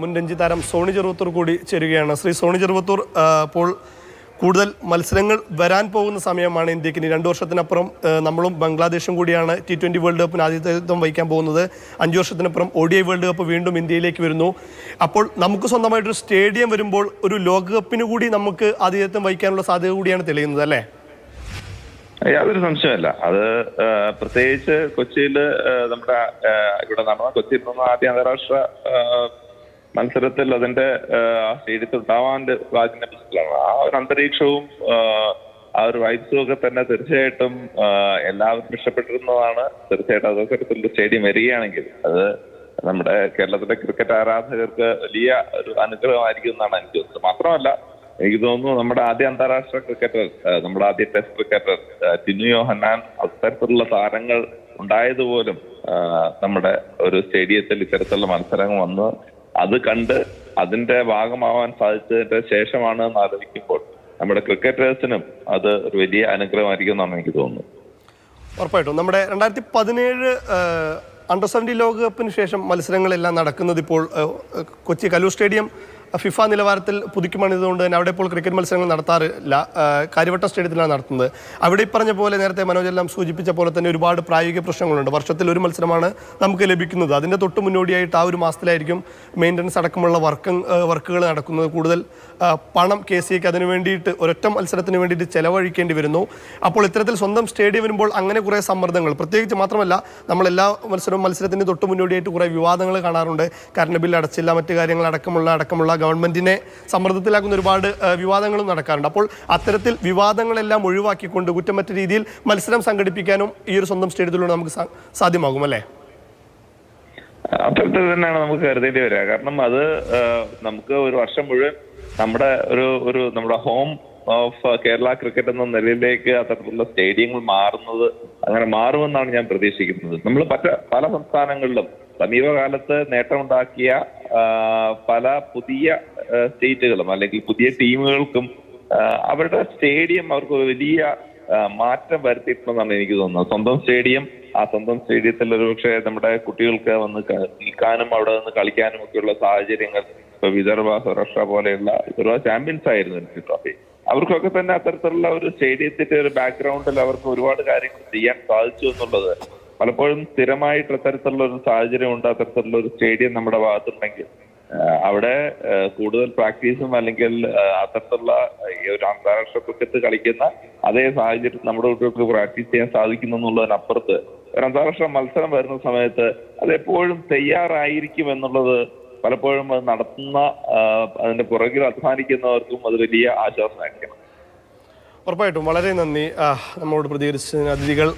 മുൻ രഞ്ജി താരം സോണി ചെറുവത്തൂർ കൂടി ചേരുകയാണ്. ശ്രീ സോണി ചെറുവത്തൂർ ഇപ്പോൾ കൂടുതൽ മത്സരങ്ങൾ വരാൻ പോകുന്ന സമയമാണ് ഇന്ത്യയ്ക്ക് ഇനി രണ്ടു വർഷത്തിനപ്പുറം നമ്മളും ബംഗ്ലാദേശും കൂടിയാണ് ടി ട്വന്റി വേൾഡ് കപ്പിന് ആതിഥ്യത്വം വഹിക്കാൻ പോകുന്നത്. അഞ്ച് വർഷത്തിനപ്പുറം O D I world cup വീണ്ടും ഇന്ത്യയിലേക്ക് വരുന്നു. അപ്പോൾ നമുക്ക് സ്വന്തമായിട്ടൊരു സ്റ്റേഡിയം വരുമ്പോൾ ഒരു ലോകകപ്പിന് കൂടി നമുക്ക് ആതിഥ്യത്വം വഹിക്കാനുള്ള സാധ്യത കൂടിയാണ് തെളിയുന്നത് അല്ലേ? യാതൊരു സംശയമല്ല അത് പ്രത്യേകിച്ച് കൊച്ചിയിൽ നമ്മുടെ ഇവിടെ നടന്ന കൊച്ചിയിൽ നടന്ന ആദ്യ അന്താരാഷ്ട്ര മത്സരത്തിൽ അതിന്റെ ആ, സ്റ്റേഡിയത്തിൽ ഉണ്ടാവാണ്ട് വാജിന്റെ ആ ഒരു അന്തരീക്ഷവും ആ, ഒരു വൈബ്സും ഒക്കെ തന്നെ തീർച്ചയായിട്ടും എല്ലാവർക്കും ഇഷ്ടപ്പെട്ടിരുന്നതാണ്. തീർച്ചയായിട്ടും അതൊക്കെ ഒരു സ്റ്റേഡിയം വരികയാണെങ്കിൽ അത് നമ്മുടെ കേരളത്തിലെ ക്രിക്കറ്റ് ആരാധകർക്ക് വലിയ ഒരു അനുഗ്രഹമായിരിക്കും എന്നാണ് എനിക്ക് തോന്നുന്നത്. മാത്രമല്ല എനിക്ക് തോന്നുന്നു നമ്മുടെ ആദ്യ അന്താരാഷ്ട്ര ക്രിക്കറ്റർ നമ്മുടെ ആദ്യ ടെസ്റ്റ് ക്രിക്കറ്റർ ടിനു യോഹന്നാൻ അത്തരത്തിലുള്ള താരങ്ങൾ ഉണ്ടായതുപോലും നമ്മുടെ ഒരു സ്റ്റേഡിയത്തിൽ ഇത്തരത്തിലുള്ള മത്സരങ്ങൾ വന്ന് അത് കണ്ട് അതിന്റെ ഭാഗമാവാൻ സാധിച്ചതിന്റെ ശേഷമാണ് എന്ന് ആലോചിക്കുമ്പോൾ നമ്മുടെ ക്രിക്കറ്റേഴ്സിനും അത് ഒരു വലിയ അനുഗ്രഹമായിരിക്കും എന്നാണ് എനിക്ക് തോന്നുന്നത്. ഉറപ്പായിട്ടും. നമ്മുടെ രണ്ടായിരത്തി പതിനേഴ് അണ്ടർ സെവന്റി ലോകകപ്പിന് ശേഷം മത്സരങ്ങളെല്ലാം നടക്കുന്നത് ഇപ്പോൾ കൊച്ചി കലൂർ സ്റ്റേഡിയം ഫിഫ നിലവാരത്തിൽ പുതുക്കിമണിതുകൊണ്ട് തന്നെ അവിടെ ഇപ്പോൾ ക്രിക്കറ്റ് മത്സരങ്ങൾ നടത്താറില്ല. കാര്യവട്ട സ്റ്റേഡിയത്തിലാണ് നടത്തുന്നത്. അവിടെ പറഞ്ഞ പോലെ നേരത്തെ മനോജെല്ലാം സൂചിപ്പിച്ച പോലെ തന്നെ ഒരുപാട് പ്രായോഗിക പ്രശ്നങ്ങളുണ്ട്. വർഷത്തിൽ ഒരു മത്സരമാണ് നമുക്ക് ലഭിക്കുന്നത്. അതിന്റെ തൊട്ട് മുന്നോടിയായിട്ട് ആ ഒരു മാസത്തിലായിരിക്കും മെയിന്റനൻസ് അടക്കമുള്ള വർക്ക് വർക്കുകൾ നടക്കുന്നത്. കൂടുതൽ പണം കെ സി അതിന് വേണ്ടിയിട്ട് ഒരൊറ്റ മത്സരത്തിന് വേണ്ടിയിട്ട് ചെലവഴിക്കേണ്ടി വരുന്നു. അപ്പോൾ ഇത്തരത്തിൽ സ്വന്തം സ്റ്റേഡിയം വരുമ്പോൾ അങ്ങനെ കുറേ സമ്മർദ്ദങ്ങൾ. പ്രത്യേകിച്ച് മാത്രമല്ല നമ്മളെല്ലാ മത്സരവും മത്സരത്തിന് തൊട്ട് മുന്നോടിയായിട്ട് കുറേ വിവാദങ്ങൾ കാണാറുണ്ട്. കറണ്ട് ബില്ല് അടച്ചില്ല മറ്റു കാര്യങ്ങൾ അടക്കമുള്ള അടക്കമുള്ള ഗവൺമെന്റിനെ സമ്മർദ്ദത്തിലാക്കുന്ന ഒരുപാട് വിവാദങ്ങളും നടക്കാറുണ്ട്. അപ്പോൾ അത്തരത്തിൽ വിവാദങ്ങളെല്ലാം ഒഴിവാക്കിക്കൊണ്ട് കുറ്റമറ്റ രീതിയിൽ മത്സരം സംഘടിപ്പിക്കാനും ഈ ഒരു സ്വന്തം സ്റ്റേഡിയത്തിലൂടെ നമുക്ക് സാധ്യമാകും അല്ലേ? അത്തരത്തിൽ തന്നെയാണ് നമുക്ക് കരുതേണ്ടി വരിക. കാരണം അത് നമുക്ക് ഒരു വർഷം മുഴുവൻ നമ്മുടെ ഒരു ഒരു നമ്മുടെ ഹോം ഓഫ് കേരള ക്രിക്കറ്റ് എന്ന നിലയിലേക്ക് അത്തരത്തിലുള്ള സ്റ്റേഡിയങ്ങൾ മാറുന്നത് അങ്ങനെ മാറുമെന്നാണ് ഞാൻ പ്രതീക്ഷിക്കുന്നത്. നമ്മൾ പറ്റ പല സംസ്ഥാനങ്ങളിലും സമീപകാലത്ത് നേട്ടമുണ്ടാക്കിയ പല പുതിയ സ്റ്റേറ്റുകളും അല്ലെങ്കിൽ പുതിയ ടീമുകൾക്കും അവരുടെ സ്റ്റേഡിയം അവർക്ക് വലിയ മാറ്റം വരുത്തിയിട്ടുണ്ടെന്നാണ് എനിക്ക് തോന്നുന്നത്. സ്വന്തം സ്റ്റേഡിയം ആ സ്വന്തം സ്റ്റേഡിയത്തിൽ ഒരുപക്ഷെ നമ്മുടെ കുട്ടികൾക്ക് വന്ന് നിൽക്കാനും അവിടെ നിന്ന് കളിക്കാനും ഒക്കെയുള്ള സാഹചര്യങ്ങൾ ഇപ്പൊ വിദർഭ സൗരാഷ്ട്ര പോലെയുള്ള വിദർഭ ചാമ്പ്യൻസ് ആയിരുന്നു എനിക്ക് ട്രോഫി. അവർക്കൊക്കെ തന്നെ അത്തരത്തിലുള്ള ഒരു സ്റ്റേഡിയത്തിന്റെ ഒരു ബാക്ക്ഗ്രൗണ്ടിൽ അവർക്ക് ഒരുപാട് കാര്യങ്ങൾ ചെയ്യാൻ സാധിച്ചു എന്നുള്ളത് പലപ്പോഴും സ്ഥിരമായിട്ട് അത്തരത്തിലുള്ള ഒരു സാഹചര്യം ഉണ്ട് അത്തരത്തിലുള്ള ഒരു സ്റ്റേഡിയം നമ്മുടെ ഭാഗത്തുണ്ടെങ്കിൽ. അവിടെ കൂടുതൽ പ്രാക്ടീസും അല്ലെങ്കിൽ അത്തരത്തിലുള്ള ഒരു അന്താരാഷ്ട്ര ക്രിക്കറ്റ് കളിക്കുന്ന അതേ സാഹചര്യത്തിൽ നമ്മുടെ കുട്ടികൾക്ക് പ്രാക്ടീസ് ചെയ്യാൻ സാധിക്കുന്നു എന്നുള്ളതിനപ്പുറത്ത് ഒരു അന്താരാഷ്ട്ര മത്സരം വരുന്ന സമയത്ത് അത് എപ്പോഴും തയ്യാറായിരിക്കും എന്നുള്ളത് പലപ്പോഴും അത് നടത്തുന്ന അതിന്റെ പുറകിൽ അധ്വാനിക്കുന്നവർക്കും അത് വലിയ ആശ്വാസമായിരിക്കണം. ഉറപ്പായിട്ടും. വളരെ നന്ദി. നമ്മളോട് പ്രതികരിച്ചതിന് അതിഥികൾ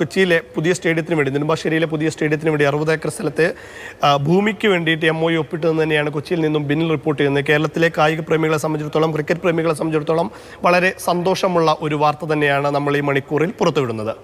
കൊച്ചിയിലെ പുതിയ സ്റ്റേഡിയത്തിന് വേണ്ടി നെടുമ്പാശ്ശേരിയിലെ പുതിയ സ്റ്റേഡിയത്തിന് വേണ്ടി അറുപത് ഏക്കർ സ്ഥലത്തെ ഭൂമിക്ക് വേണ്ടിയിട്ട് എം ഒ ഒപ്പിട്ടതെന്ന് തന്നെയാണ് കൊച്ചിയിൽ നിന്നും ബിന്നിൽ റിപ്പോർട്ട് ചെയ്യുന്നത്. കേരളത്തിലെ കായിക പ്രേമികളെ സംബന്ധിച്ചിടത്തോളം ക്രിക്കറ്റ് പ്രേമികളെ സംബന്ധിച്ചിടത്തോളം വളരെ സന്തോഷമുള്ള ഒരു വാർത്ത തന്നെയാണ് നമ്മൾ ഈ മണിക്കൂറിൽ പുറത്തുവിടുന്നത്.